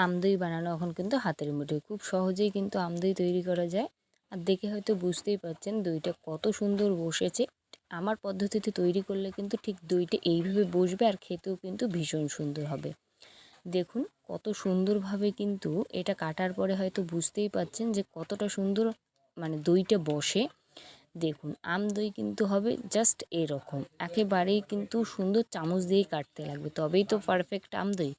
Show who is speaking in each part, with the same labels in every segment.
Speaker 1: আমদই বানানো এখন কিন্তু হাতের মুঠোয়। খুব সহজেই কিন্তু আমদই তৈরি করা যায়। আর দেখে হয়তো বুঝতেই পারছেন দইটা কত সুন্দর বসেছে। আমার পদ্ধতিতে তৈরি করলে কিন্তু ঠিক দইটা এইভাবে বসবে আর খেতেও কিন্তু ভীষণ সুন্দর হবে। দেখুন কত সুন্দরভাবে কিন্তু এটা কাটার পরে হয়তো বুঝতেই পাচ্ছেন যে কতটা সুন্দর মানে দইটা বসে। দেখুন আম দই কিন্তু হবে জাস্ট এরকম। একেবারেই কিন্তু সুন্দর চামচ দিয়েই কাটতে লাগবে। তবেই তো পারফেক্ট আম দই।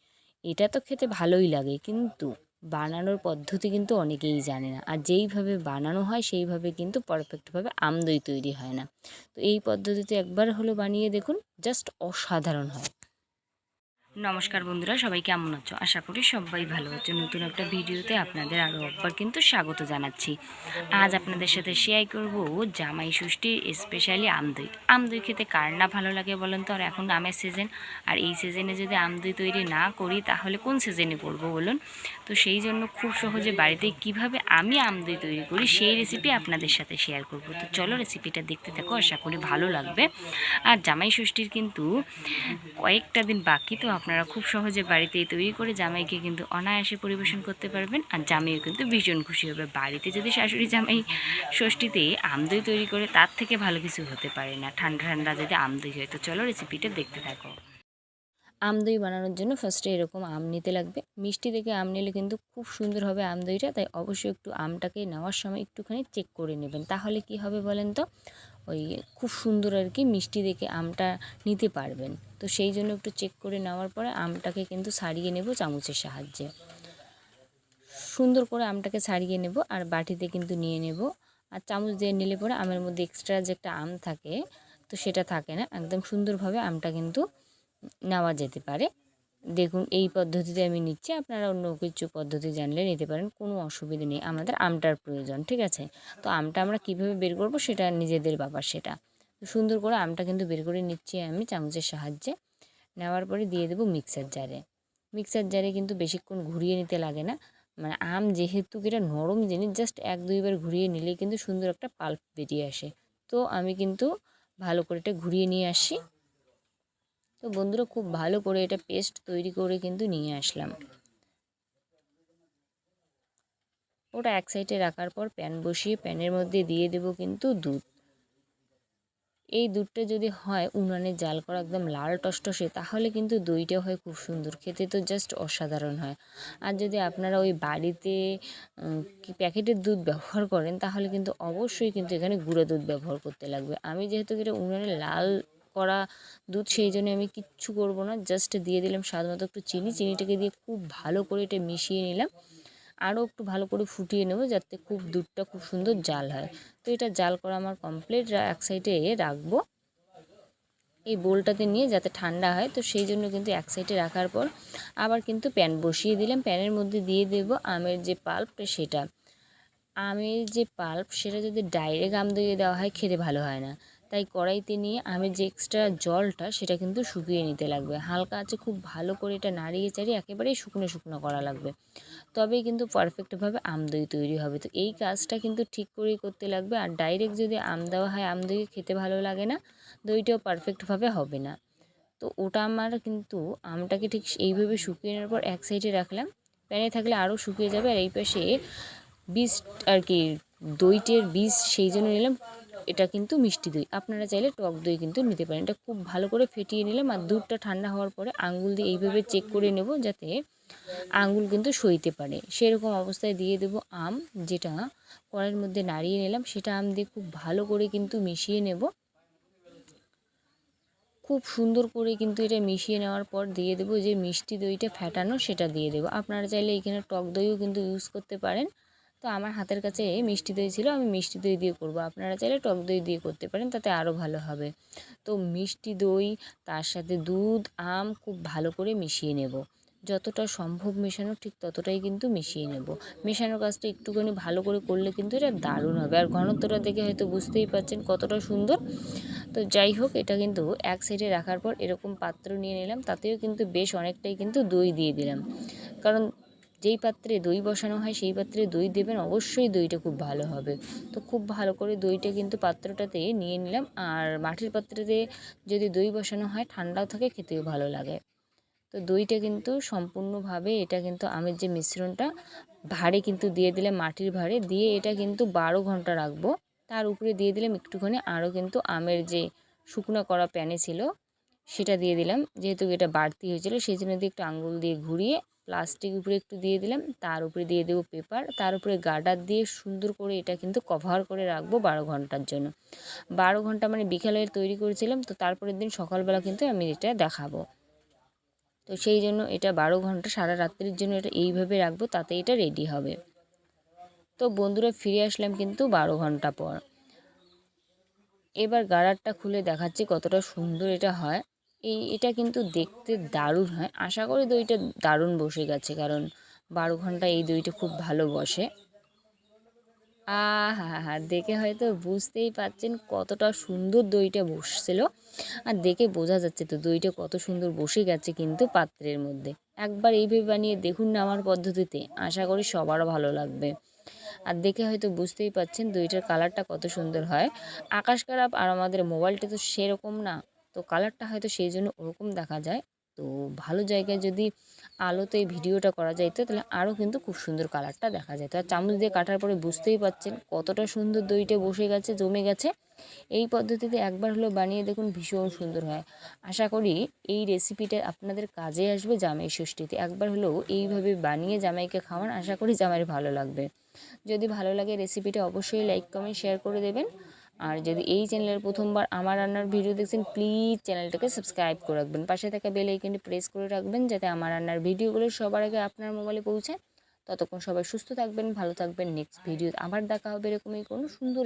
Speaker 1: এটা তো খেতে ভালোই লাগে। কিন্তু বানানোর পদ্ধতি কিন্তু অনেকেই জানে না। আর যেইভাবে বানানো হয়, সেইভাবে কিন্তু পারফেক্টভাবে আমদই তৈরি হয় না। তো এই পদ্ধতিতে একবার হলো বানিয়ে দেখুন জাস্ট অসাধারণ হয়। নমস্কার বন্ধুরা, সবাই কেমন আছো? আশা করি সবাই ভালো আছো। নতুন একটা ভিডিওতে আপনাদের আরও একবার কিন্তু স্বাগত জানাচ্ছি। আজ আপনাদের সাথে শেয়ার করব জামাই ষষ্ঠীর স্পেশালি আমদই আমদই খেতে কার না ভালো লাগে বলেন তো? আর এখন আমের সিজন আর এই সিজনে যদি আমদই তৈরি না করি, তাহলে কোন সিজনে করব বলুন? তো সেই জন্য খুব সহজে বাড়িতে কীভাবে আমি আমদই তৈরি করি, সেই রেসিপি আপনাদের সাথে শেয়ার করব। তো চলো রেসিপিটা দেখতে থাকো, আশা করি ভালো লাগবে। আর জামাই ষষ্ঠীর কিন্তু কয়েকটা দিন বাকি, তো আপনারা খুব সহজে বাড়িতেই তৈরি করে জামাইকে কিন্তু অনায়াসে পরিবেশন করতে পারবেন। আর জামাইও কিন্তু ভীষণ খুশি হবে। বাড়িতে যদি শাশুড়ি জামাই ষষ্ঠীতে আমদই তৈরি করে, তার থেকে ভালো কিছু হতে পারে না। ঠান্ডা ঠান্ডা যদি আমদই হয়। তো চলো রেসিপিটা দেখতে থাকো। আম দই বানানোর জন্য ফার্স্টে এরকম আম নিতে লাগবে। মিষ্টি দেখে আম নিলে কিন্তু খুব সুন্দর হবে আম দইটা। তাই অবশ্যই একটু আমটাকে নেওয়ার সময় একটুখানি চেক করে নেবেন। তাহলে কি হবে বলেন তো? ওই খুব সুন্দর আর কি মিষ্টি দেখে আমটা নিতে পারবেন। তো সেই জন্য একটু চেক করে নেওয়ার পরে আমটাকে কিন্তু ছাড়িয়ে নেব চামচের সাহায্যে। সুন্দর করে আমটাকে ছাড়িয়ে নেব আর বাটিতে কিন্তু নিয়ে নেব। আর চামচ দিয়ে নিলে পরে আমের মধ্যে এক্সট্রা যে একটা আম থাকে, তো সেটা থাকে না, একদম সুন্দরভাবে আমটা কিন্তু নেওয়া যেতে পারে। দেখুন, এই পদ্ধতিতে আমি নিচ্ছি, আপনারা অন্য কিছু পদ্ধতি জানলে নিতে পারেন, কোনো অসুবিধা নেই, আমাদের আমটার প্রয়োজন, ঠিক আছে? তো আমটা আমরা কীভাবে বের করব সেটা নিজেদের ব্যাপার সেটা। সুন্দর করে আমটা কিন্তু বের করে নিচ্ছি আমি চামচের সাহায্যে। নেওয়ার পরে দিয়ে দেবো মিক্সার জারে। মিক্সার জারে কিন্তু বেশিক্ষণ ঘুরিয়ে নিতে লাগে না। মানে আম যেহেতু এটা নরম জিনিস, জাস্ট এক দুইবার ঘুরিয়ে নিলেই কিন্তু সুন্দর একটা পাল্প বেরিয়ে আসে। তো আমি কিন্তু ভালো করে এটা ঘুরিয়ে নিয়ে আসি তো বন্ধুরা খুব ভালো করে এটা পেস্ট তৈরি করে কিন্তু নিয়ে আসলাম। ওটা এক সাইডে রাখার পর প্যান বসিয়ে প্যানের মধ্যে দিয়ে দেব কিন্তু দুধ। এই দুধটা যদি হয় উনানে জাল করা একদম লাল টসটসে, তাহলে কিন্তু দইটা হয় খুব সুন্দর। খেতে তো জাস্ট অসাধারণ হয়। আর যদি আপনারা ওই বাড়িতে প্যাকেটের দুধ ব্যবহার করেন, তাহলে কিন্তু অবশ্যই কিন্তু এখানে গুঁড়ো দুধ ব্যবহার করতে লাগবে। আমি যেহেতু এটা উনানে লাল করা দুধ, সেই জন্য আমি কিচ্ছু করব না। জাস্ট দিয়ে দিলাম স্বাদ মতো একটু চিনি। চিনিটাকে দিয়ে খুব ভালো করে এটা মিশিয়ে নিলাম। আরও একটু ভালো করে ফুটিয়ে নেব যাতে খুব দুধটা খুব সুন্দর জাল হয়। তো এটা জাল করা আমার কমপ্লিট এক সাইডে রাখব। এই বোলটাতে নিয়ে যাতে ঠান্ডা হয়, তো সেই জন্য কিন্তু এক সাইডে রাখার পর আবার কিন্তু প্যান বসিয়ে দিলাম। প্যানের মধ্যে দিয়ে দেব আমের যে পাল্পটা সেটা। আমের যে পাল্প সেটা যদি ডাইরেক্ট আম দিয়ে দেওয়া হয়, খেতে ভালো হয় না। তাই কড়াইতে নিয়ে আমের যে এক্সট্রা জলটা সেটা কিন্তু শুকিয়ে নিতে লাগবে। হালকা আছে খুব ভালো করে এটা নাড়িয়ে চাড়িয়ে একেবারেই শুকনো শুকনো করা লাগবে। তবেই কিন্তু পারফেক্টভাবে আম দই তৈরি হবে। তো এই কাজটা কিন্তু ঠিক করেই করতে লাগবে। আর ডাইরেক্ট যদি আম দেওয়া হয়, আম দই খেতে ভালো লাগে না, দইটাও পারফেক্টভাবে হবে না। তো ওটা আমার কিন্তু আমটাকে ঠিক এইভাবে শুকিয়ে নেওয়ার পর এক সাইডে রাখলাম। প্যানে থাকলে আরও শুকিয়ে যাবে। আর এই পাশে বীজ আর কি দইটের বীজ সেই জন্য নিলাম। এটা কিন্তু মিষ্টি দই। আপনারা চাইলে টক দই কিন্তু নিতে পারেন। এটা খুব ভালো করে ফেটিয়ে নিলাম আর দুধটা ঠান্ডা হওয়ার পরে আঙ্গুল দিয়ে এইভাবে চেক করে নেব যাতে আঙ্গুল কিন্তু সইতে পারে। সেরকম অবস্থায় দিয়ে দেব আম, যেটা কড়াইয়ের মধ্যে নাড়িয়ে নিলাম। সেটা আম দিয়ে খুব ভালো করে কিন্তু মিশিয়ে নেব। খুব সুন্দর করে কিন্তু এটা মিশিয়ে নেওয়ার পর দিয়ে দেবো যে মিষ্টি দইটা ফ্যাটানো সেটা দিয়ে দেবো। আপনারা চাইলে এখানে টক দইও কিন্তু ইউজ করতে পারেন। তো আমার হাতের কাছে মিষ্টি দই ছিল, আমি মিষ্টি দই দিয়ে করব। আপনারা চাইলে টক দই দিয়ে করতে পারেন, তাতে আরও ভালো হবে। তো মিষ্টি দই, তার সাথে দুধ, আম খুব ভালো করে মিশিয়ে নেব। যতটা সম্ভব মেশানো, ঠিক ততটাই কিন্তু মিশিয়ে নেব। মেশানোর কাজটা একটুখানি ভালো করে করলে কিন্তু এটা দারুণ হবে। আর ঘনত্বটা দেখে হয়তো বুঝতেই পারছেন কতটা সুন্দর। তো যাই হোক, এটা কিন্তু এক সাইডে রাখার পর এরকম পাত্র নিয়ে নিলাম, তাতেও কিন্তু বেশ অনেকটাই কিন্তু দই দিয়ে দিলাম। কারণ যেই পাত্রে দই বসানো হয়, সেই পাত্রে দই দেবেন। অবশ্যই দইটা খুব ভালো হবে। তো খুব ভালো করে দইটা কিন্তু পাত্রটাতে নিয়ে নিলাম। আর মাটির পাত্রতে যদি দই বসানো হয়, ঠান্ডাও থাকে, খেতেও ভালো লাগে। তো দইটা কিন্তু সম্পূর্ণভাবে এটা কিন্তু আমের যে মিশ্রণটা, ভাঁড়ে কিন্তু দিয়ে দিলাম মাটির ভাঁড়ে। দিয়ে এটা কিন্তু বারো ঘণ্টা রাখব। তার উপরে দিয়ে দিলাম একটুখানি আরও কিন্তু আমের যে শুকনো করা প্যানে ছিল, সেটা দিয়ে দিলাম। যেহেতু এটা বাড়তি হয়েছিল, সেই জন্য দিয়ে একটু আঙুল দিয়ে ঘুরিয়ে প্লাস্টিক উপরে একটু দিয়ে দিলাম, তার উপরে দিয়ে দেবো পেপার তার উপরে গার্ডার দিয়ে সুন্দর করে এটা কিন্তু কভার করে রাখব বারো ঘণ্টার জন্য। বারো ঘণ্টা মানে বিকালে তৈরি করেছিলাম, তো তারপরের দিন সকালবেলা কিন্তু আমি এটা দেখাবো। তো সেই জন্য এটা বারো ঘণ্টা সারা রাত্রির জন্য এটা এইভাবে রাখব, তাতে এটা রেডি হবে। তো বন্ধুরা ফিরে আসলাম কিন্তু বারো ঘণ্টা পর। এবার গাড়ারটা খুলে দেখাচ্ছি কতটা সুন্দর এটা হয়। এই, এটা কিন্তু দেখতে দারুণ হয়। আশা করি দইটা দারুণ বসে গেছে, কারণ বারো ঘণ্টা এই দইটা খুব ভালো বসে। আহা হা হা দেখে হয়তো বুঝতেই পাচ্ছেন কতটা সুন্দর দইটা বসছিল। আর দেখে বোঝা যাচ্ছে তো দইটা কত সুন্দর বসে গেছে কিন্তু পাত্রের মধ্যে। একবার এইভাবে বানিয়ে দেখুন না আমার পদ্ধতিতে, আশা করি সবারও ভালো লাগবে। আর দেখে হয়তো বুঝতেই পাচ্ছেন দইটার কালারটা কত সুন্দর হয়। আকাশ খারাপ আর আমাদের মোবাইলটা তো সেরকম না। তো কালারটা হয়তো সেই জন্য ওরকম দেখা যায়। তো ভালো জায়গায় যদি আলোতে এই ভিডিওটা করা যাইতো, তাহলে আরও কিন্তু খুব সুন্দর কালারটা দেখা যেত। আর চামচ দিয়ে কাটার পরে বুঝতেই পাচ্ছেন কতটা সুন্দর দইটা বসে গেছে, জমে গেছে। এই পদ্ধতিতে একবার হলো বানিয়ে দেখুন ভীষণ সুন্দর হয়। আশা করি এই রেসিপিটা আপনাদের কাজে আসবে জামাই ষষ্ঠীতে। একবার হলেও এইভাবে বানিয়ে জামাইকে খাওয়ান, আশা করি জামাইয়ের ভালো লাগবে। যদি ভালো লাগে রেসিপিটা অবশ্যই লাইক কমেন্ট শেয়ার করে দেবেন। আর যদি এই চ্যানেলের প্রথমবার আমার রান্নার ভিডিও দেখছেন প্লিজ চ্যানেলটাকে সাবস্ক্রাইব করে রাখবেন। পাশে থাকা বেল আইকনটি প্রেস করে রাখবেন, যাতে আমার রান্নার ভিডিওগুলো সবার আগে আপনার মোবাইলে পৌঁছায়। ততক্ষণ সবাই সুস্থ থাকবেন, ভালো থাকবেন। নেক্সট ভিডিও আবার দেখা হবে এরকমই কোনো সুন্দর